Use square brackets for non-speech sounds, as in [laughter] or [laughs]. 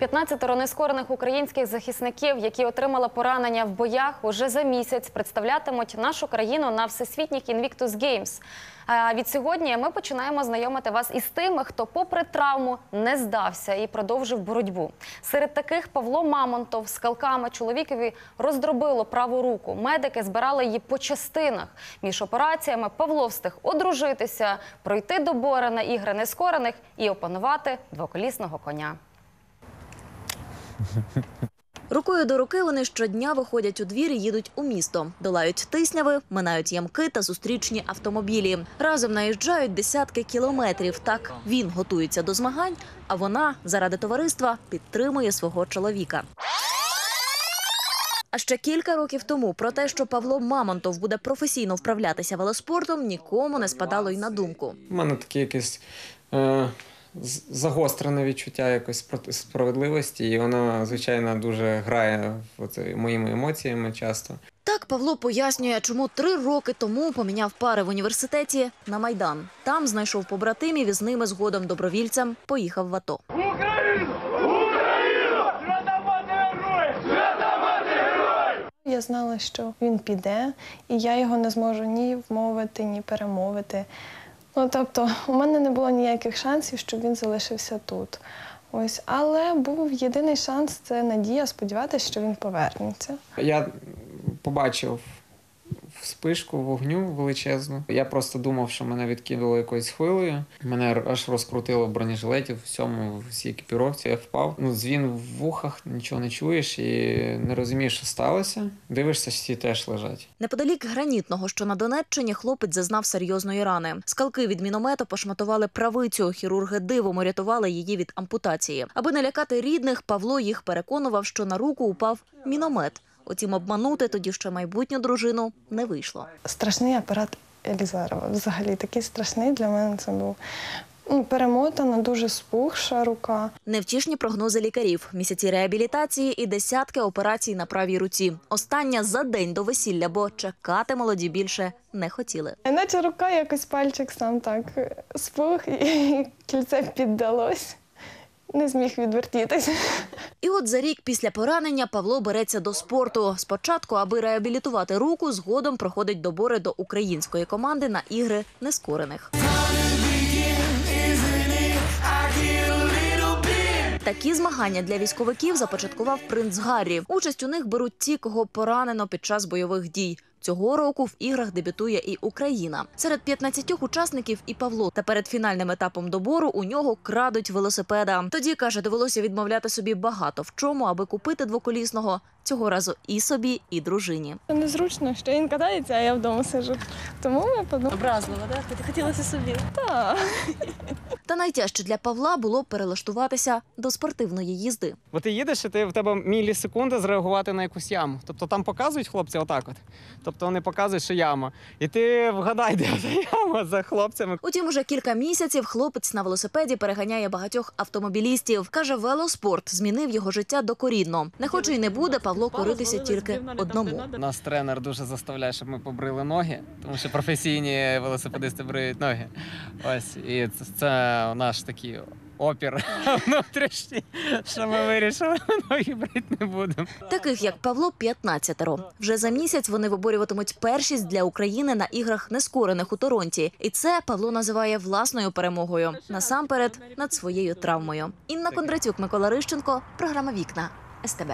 15 нескорених українських захисників, які отримали поранення в боях, уже за місяць представлятимуть нашу країну на всесвітніх Invictus Games. А від сьогодні ми починаємо знайомити вас із тими, хто, попри травму, не здався і продовжив боротьбу. Серед таких Павло Мамонтов з калками чоловікові роздробило праву руку. Медики збирали її по частинах. Між операціями Павло встиг одружитися, пройти добори на ігри нескорених і опанувати двоколісного коня. [laughs] Рукою до руки вони щодня виходять у двір і їдуть у місто, долають тисняви, минають ямки та зустрічні автомобілі. Разом наїжджають десятки кілометрів. Так він готується до змагань, а вона заради товариства підтримує свого чоловіка. А ще кілька років тому про те, що Павло Мамонтов буде професійно вправлятися велоспортом, нікому не спадало й на думку. У мене таке якесь е, загострене відчуття якось справедливості, і воно, звичайно, дуже грає в моїми емоціями часто. Так Павло пояснює, чому три роки тому поміняв пари в університеті на майдан. Там знайшов побратимів і з ними згодом добровільцем поїхав в АТО. Я знала, що він піде, і я його не зможу ні вмовити, ні перемовити. Ну тобто, у мене не було ніяких шансів, щоб він залишився тут. Ось, але був єдиний шанс це надія сподіватися, що він повернеться. Я побачив вспишку вогню величезну. Я просто думав, що мене відкинуло якоюсь хвилею. Мене аж розкрутило в бронежилеті, в всьому, в всій екіпіровці. Я впав. Ну, дзвін в вухах, нічого не чуєш і не розумієш, що сталося. Дивишся, всі теж лежать. Неподалік гранітного, що на Донеччині, хлопець зазнав серйозної рани. Скалки від міномета пошматували правицю. Хірурги дивом урятували її від ампутації. Аби не лякати рідних, Павло їх переконував, що на руку упав міномет. Утім, обманути тоді ще майбутню дружину не вийшло. Страшний апарат Елізарова. Взагалі такий страшний для мене це був. Ну, перемотана, дуже спухша рука. Невтішні прогнози лікарів, місяці реабілітації і десятки операцій на правій руці. Остання за день до весілля, бо чекати молоді більше не хотіли. Іначе рука якось пальчик сам так спух, і [laughs] кільце піддалось. Не зміг відвертітися. І от за рік після поранення Павло береться до спорту. Спочатку, аби реабілітувати руку, згодом проходить добори до української команди на ігри нескорених. Такі змагання для військовиків започаткував принц Гаррі. Участь у них беруть ті, кого поранено під час бойових дій. Цього року в іграх дебютує і Україна. Серед 15 учасників і Павло. Та перед фінальним етапом добору у нього крадуть велосипеда. Тоді каже, довелося відмовляти собі багато в чому, аби купити двоколісного цього разу і собі, і дружині. Незручно, що він катається, а я вдома сижу. Тому ми подумали, Образливо, так? Ти хотілося собі. так. Та найтяжче для Павла було перелаштуватися до спортивної їзди. Бо ти їдеш, і ти в тебе мілісекунди зреагувати на якусь яму. Тобто там показують хлопці отак от. Тобто вони показують, що яма. І ти вгадай, де та яма за хлопцями. Утім, уже кілька місяців хлопець на велосипеді переганяє багатьох автомобілістів. Каже, велоспорт змінив його життя докорінно. Не хоче й не буде Павло коритися тільки одному. Нас тренер дуже заставляє, щоб ми побрили ноги, тому що професійні велосипедисти бриють ноги. Ось і це наш такий опір [laughs] внутрішній, що ми вирішили, [laughs] ну гібрид не будемо. Таких як Павло 15-ро. Вже за місяць вони виборюватимуть першість для України на іграх нескорених у Торонті. І це Павло називає власною перемогою насамперед над своєю травмою. Інна Кондратюк, Микола Рищенко, програма Вікна СТБ.